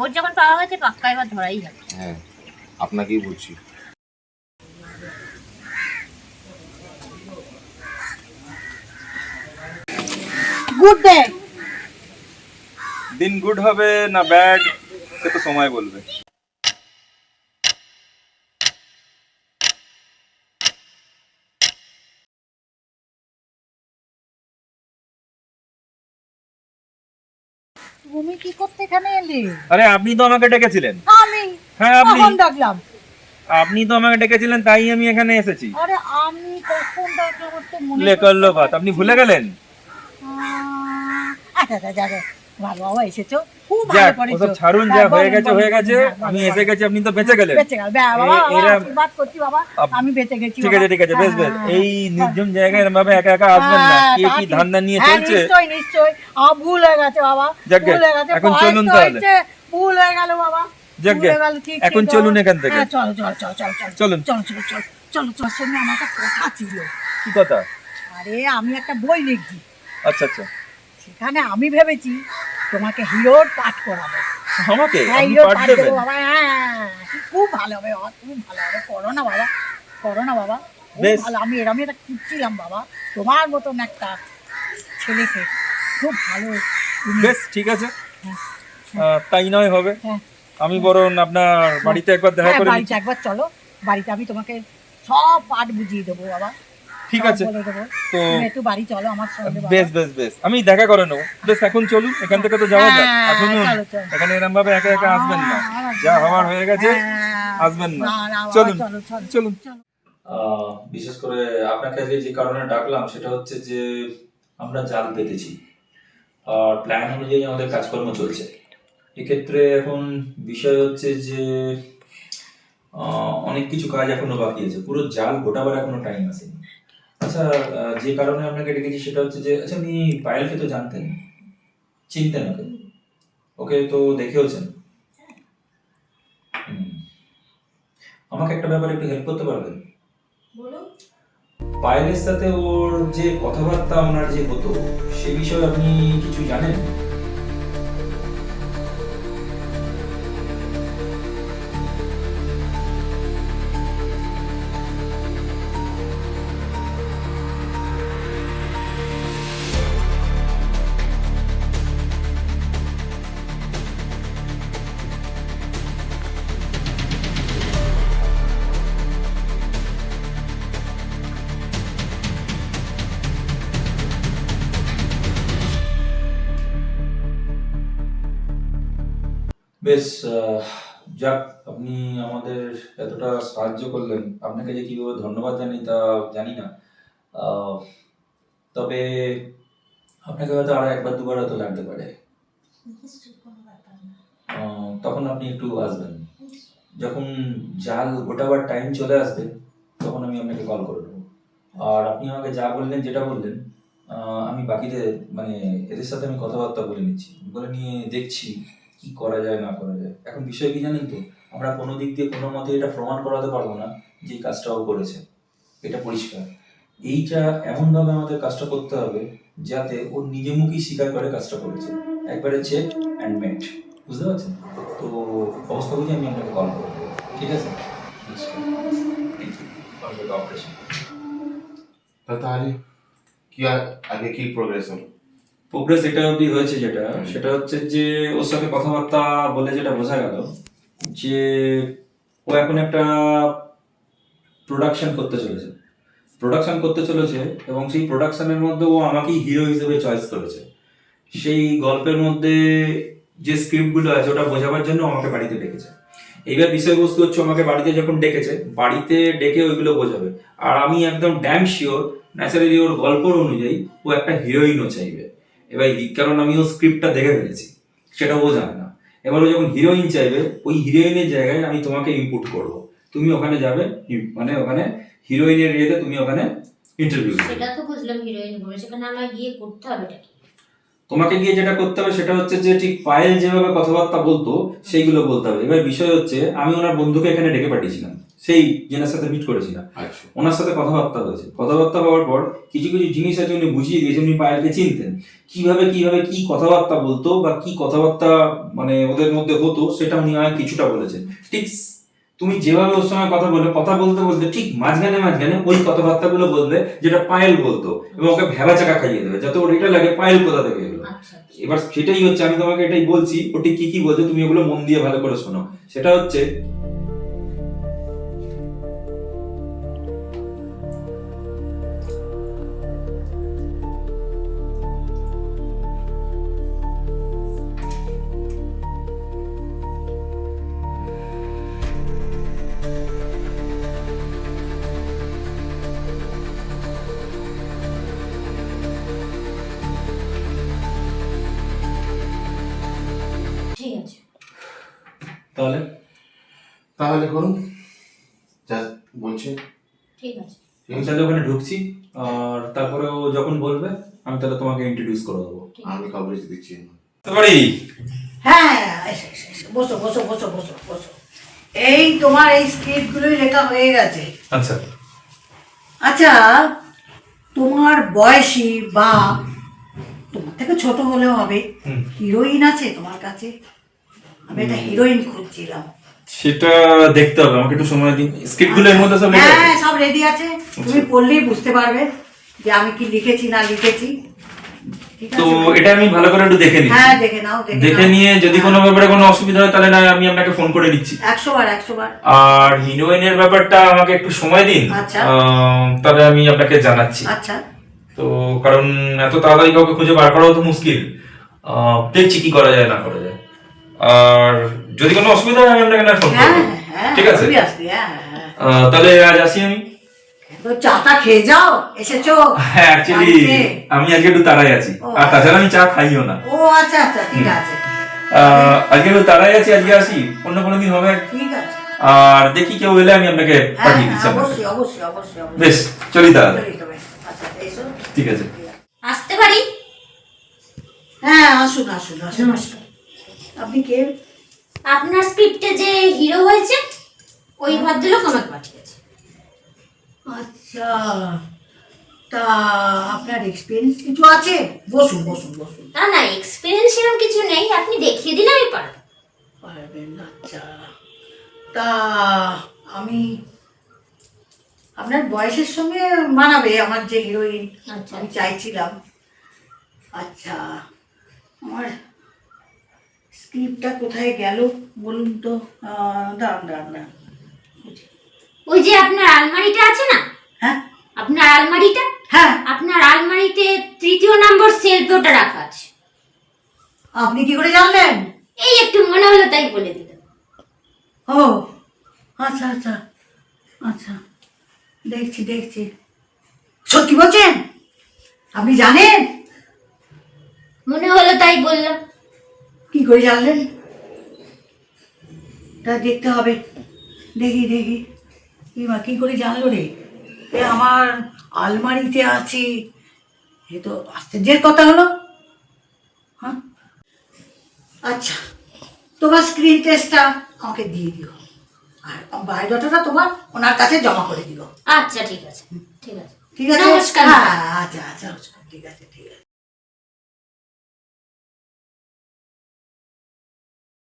ওর যখন পাওয়া গেছে পাক্কা এবার ধরাই যাবে। হ্যাঁ আপনাকেই বলছি। গুড ডে দিন গুড হবে না ব্যাড সে তো সময় বলবে। তুমি কি করতে এখানে এলে? আরে আপনি তো আমাকে ডেকেছিলেন। আমি? হ্যাঁ আপনি। কখন ডাকলাম? আপনি তো আমাকে ডেকেছিলেন তাই আমি এখানে এসেছি। আরে আমি কখন ডাকলাম তো মনে লে করল ভাত আপনি ভুলে গেলেন? আচ্ছা আচ্ছা আচ্ছা। ভালো বাবা এসেছ খুব ভালো করেছ। ছাড়ুন যা হ্যাঁ, গেছে হয়ে গেছে আমি এসে গেছি আপনি তো বেঁচে গেলেন বেঁচে গেল বাবা, বাবা, এ- বাবা, এরা- আশীর্বাদ করছি বাবা আমি বেঁচে গেছি ঠিক আছে ঠিক আছে বেশ বেশ। এই নির্জন জায়গায় এরম ভাবে একা একা আসবেন না। কি ধান্দা নিয়ে চলছে? নিশ্চয়ই নিশ্চয়ই। আমার ভুল হয়ে গেছে বাবা। ভুল হয়ে গেছে এখন চলুন তাহলে। ভুল হয়ে গেল বাবা। এখন চলুন এখান থেকে। চলো চলো চলো চলো চলো। চলুন। চলো চলো চলো চলো চলো সঙ্গে আমার একটা কথা ছিল। কি কথা? আরে আমি একটা বই লিখছি। আচ্ছা আচ্ছা। সেখানে আমি ভেবেছি তোমাকে হিরোর পাঠ করাবো। আমাকে? হ্যাঁ হিরোর পাঠ দেবো বাবা হ্যাঁ খুব ভালো হবে বাবা খুব ভালো হবে। করো না বাবা করো না বাবা। খুব ভালো আমি এরমই একটা খুঁজছিলাম বাবা। তোমার মতন একটা ছেলেকে খুব ভালো বেশ ঠিক আছে। হ্যাঁ, তাই নয় হবে। হ্যাঁ। আমি বরং আপনার বাড়িতে একবার দেখা হ্যাঁ, করে বাড়িতে একবার চলো বাড়িতে আমি তোমাকে সব পাঠ বুঝিয়ে দেবো বাবা। ঠিক আছে। তো একটু বাড়ি চলো আমার সঙ্গে বেশ বেশ বেশ। আমি দেখা করে নেব। বেশ এখন চলুন এখান থেকে তো যাওয়া যাক। হ্যাঁ, আর শুনুন চলো, চলো। এখানে এরম ভাবে একা একা আসবেন না। হ্যাঁ, যা হওয়ার হয়ে গেছে হ্যাঁ, আসবেন না। চলুন চলো, চলো, চলুন। বিশেষ করে আপনাকে আজকে যে কারণে ডাকলাম সেটা হচ্ছে যে আমরা জাল পেতেছি। আর প্ল্যান অনুযায়ী আমাদের কাজকর্ম চলছে। এক্ষেত্রে এখন বিষয় হচ্ছে যে আহ, অনেক কিছু কাজ এখনও বাকি আছে। পুরো জাল গোটাবার এখনও টাইম আসেনি। আচ্ছা যে কারণে আপনাকে ডেকেছি সেটা হচ্ছে যে আচ্ছা আপনি পায়েলকে তো জানতেন চিনতেন ওকে? ওকে তো দেখেওছেন? আমাকে একটা ব্যাপারে একটু হেল্প করতে পারবেন? পায়েলের সাথে ওর যে কথাবার্তা ওনার যে হতো সে বিষয়ে আপনি কিছু জানেন? বেশ যাক, আপনি আমাদের এতটা সাহায্য করলেন। আপনাকে যে কীভাবে ধন্যবাদ জানি তা জানি না। তবে আপনাকে হয়তো আরও একবার দুবার হয়তো লাগতে পারে। তখন আপনি একটু আসবেন। যখন জাল গোটাবার টাইম চলে আসবে, তখন আমি আপনাকে কল করে দেবো আর আপনি আমাকে যা বললেন, যেটা বললেন আমি বাকিদের মানে এদের সাথে আমি কথাবার্তা বলে নিচ্ছি। বলে নিয়ে দেখছি কি করা যায়, না করা যায়। এখন বিষয় কি জানেন তো? আমরা কোনো দিক দিয়ে কোনো মতে এটা প্রমাণ করাতে পারব না যে এই কাজটা ও করেছে। এটা পরিষ্কার। এইটা এমনভাবে আমাদের কাজটা করতে হবে যাতে ও নিজে মুখেই স্বীকার করে কাজটা করেছে। একবারে চেক অ্যান্ড মেট বুঝতে পারছেন? তো অবস্থা বুঝে আমি আপনাকে কল করব। ঠিক আছে? অপারেশন তা তাহলে কি আগে কি প্রোগ্রেস হলো? প্রোগ্রেস এটা অবধি হয়েছে যেটা সেটা হচ্ছে যে ওর সাথে কথাবার্তা বলে যেটা বোঝা গেল যে ও এখন একটা প্রোডাকশন করতে চলেছে। প্রোডাকশন করতে চলেছে এবং সেই প্রোডাকশনের মধ্যে ও আমাকেই হিরো হিসেবে চয়েস করেছে। সেই গল্পের মধ্যে যে স্ক্রিপ্টগুলো আছে ওটা বোঝাবার জন্য আমাকে বাড়িতে ডেকেছে। এইবার বিষয়বস্তু হচ্ছে আমাকে বাড়িতে যখন ডেকেছে বাড়িতে ডেকে ওইগুলো বোঝাবে। আর আমি একদম ড্যাম শিওর ন্যাচারালি ওর গল্পর অনুযায়ী ও একটা হিরোইনও চাইবে। এবার কারণ আমি ও স্ক্রিপ্টটা দেখে ফেলেছি সেটা ও জানে না। এবার ও যখন হিরোইন চাইবে ওই হিরোইনের জায়গায় আমি তোমাকে ইনপুট করব। তুমি ওখানে যাবে মানে ওখানে হিরোইনের ইয়েতে তুমি ওখানে ইন্টারভিউ সেটা তো বুঝলাম হিরোইন বলে সেখানে আমার গিয়ে করতে হবে এটা তোমাকে গিয়ে যেটা করতে হবে সেটা হচ্ছে যে ঠিক পায়েল যেভাবে কথাবার্তা বলতো সেইগুলো বলতে হবে। এবার বিষয় হচ্ছে আমি ওনার বন্ধুকে এখানে ডেকে পাঠিয়েছিলাম। সেই জেনার সাথে মিট করেছিলাম। আচ্ছা। ওনার সাথে কথাবার্তা হয়েছে। কথাবার্তা হওয়ার পর কিছু কিছু জিনিস আছে উনি বুঝিয়ে দিয়েছেন উনি পায়েলকে চিনতেন। কীভাবে কীভাবে কি কথাবার্তা বলতো বা কি কথাবার্তা মানে ওদের মধ্যে হতো সেটা উনি আমায় কিছুটা বলেছেন। ঠিক তুমি যেভাবে ওর সঙ্গে কথা বলে কথা বলতে বলতে ঠিক মাঝখানে মাঝখানে ওই কথাবার্তাগুলো বলবে যেটা পায়েল বলতো এবং ওকে ভেবা চাকা খাইয়ে দেবে যাতে ওর এটা লাগে পায়েল কোথা থেকে এলো। আচ্ছা। এবার সেটাই হচ্ছে আমি তোমাকে এটাই বলছি ওটি কি কি বলছে তুমি ওগুলো মন দিয়ে ভালো করে শোনো। সেটা হচ্ছে তাহলে? তাহলে করুন যা বলছে। ঠিক আছে। আমি তাহলে ওখানে ঢুকছি আর তারপরে ও যখন বলবে আমি তাহলে তোমাকে ইন্ট্রোডিউস করে দেবো। আমি কভারেজ দিচ্ছি পারি হ্যাঁ এসো, এসো, এসো। বসো বসো বসো বসো বসো। এই তোমার এই স্ক্রিপ্টগুলোই লেখা হয়ে গেছে। আচ্ছা। আচ্ছা তোমার বয়সী বা তোমার থেকে ছোট হলেও হবে। হিরোইন আছে তোমার কাছে? আমি একটা হিরোইন খুঁজছিলাম। সেটা দেখতে হবে আমাকে একটু সময় দিন। স্ক্রিপ্টগুলো এর মধ্যে সব লেখা হ্যাঁ সব রেডি আছে। তুমি পড়লেই বুঝতে পারবে যে আমি কি লিখেছি না লিখেছি। তো এটা আমি ভালো করে একটু দেখে নিচ্ছি। হ্যাঁ দেখে নাও দেখে নিয়ে যদি কোনো ব্যাপারে কোনো অসুবিধা হয় তাহলে না আমি আপনাকে ফোন করে নিচ্ছি একশো বার একশো বার। আর হিরোইনের ব্যাপারটা আমাকে একটু সময় দিন। আচ্ছা। তবে আমি আপনাকে জানাচ্ছি। আচ্ছা। তো কারণ এত তাড়াতাড়ি কাউকে খুঁজে বার করাও তো মুশকিল। আহ, দেখছি কি করা যায় না করা যায়। আর যদি কোনো অসুবিধা হয় আমি আপনাকে না। ফোন ঠিক আছে? হ্যাঁ হ্যাঁ। তাহলে আজ আসি আমি। তো চাটা খেয়ে যাও এসেছ? হ্যাঁ অ্যাকচুয়ালি আমি আজকে একটু তাড়াই আছি। আর তাছাড়া আমি চা খাইও না। ও আচ্ছা আচ্ছা ঠিক আছে। আহ, আজকে একটু তাড়াই আছি আজকে আসি। অন্য কোনো দিন হবে। ঠিক আছে। আর দেখি কেউ এলে আমি আপনাকে হ্যাঁ পাঠিয়ে দিচ্ছি অবশ্যই অবশ্যই অবশ্যই বেশ চলি তাহলে। আচ্ছা এসো। ঠিক আছে। আসতে পারি? হ্যাঁ আসুন আসুন আসুন। নমস্কার। আপনি কে? আপনার স্ক্রিপ্টে যে হিরো হয়েছে ওই ভদ্রলোক আমাকে পাঠিয়েছে। আচ্ছা তা আপনার এক্সপিরিয়েন্স কিছু আছে? বসুন বসুন বসুন। না না এক্সপিরিয়েন্স এরকম কিছু নেই আপনি দেখিয়ে দিলে আমি পারব। পারবেন আচ্ছা। তা আমি আপনার বয়সের সঙ্গে মানাবে আমার যে হিরোইন আচ্ছা। আমি চাইছিলাম। আচ্ছা আমার স্ক্রিপ্টটা কোথায় গেল বলুন তো? দাঁড়ান দাঁড়ান দাঁড়ান। ওই যে আপনার আলমারিটা আছে না? হ্যাঁ। আপনার আলমারিটা? হ্যাঁ। আপনার আলমারিতে তৃতীয় নম্বর সেলফে ওটা রাখা আছে। আপনি কি করে জানলেন? এই একটু মনে হলো তাই বলে দিলাম। ও আচ্ছা আচ্ছা আচ্ছা। দেখছি দেখছি। সত্যি বলছেন? আপনি জানেন? মনে হলো তাই বললাম। করে জানলেন তা দেখতে হবে। দেখি দেখি। কি মা কি করে জানলো রে? এ আমার আলমারিতে আছি। এ তো আশ্চর্যের কথা হলো। হ্যাঁ? আচ্ছা তোমার স্ক্রিন টেস্টটা আমাকে দিয়ে দিও। আর বায়োডাটাটা তোমার ওনার কাছে জমা করে দিও। আচ্ছা ঠিক আছে। ঠিক আছে। ঠিক আছে? নমস্কার। হ্যাঁ আচ্ছা আচ্ছা ঠিক আছে।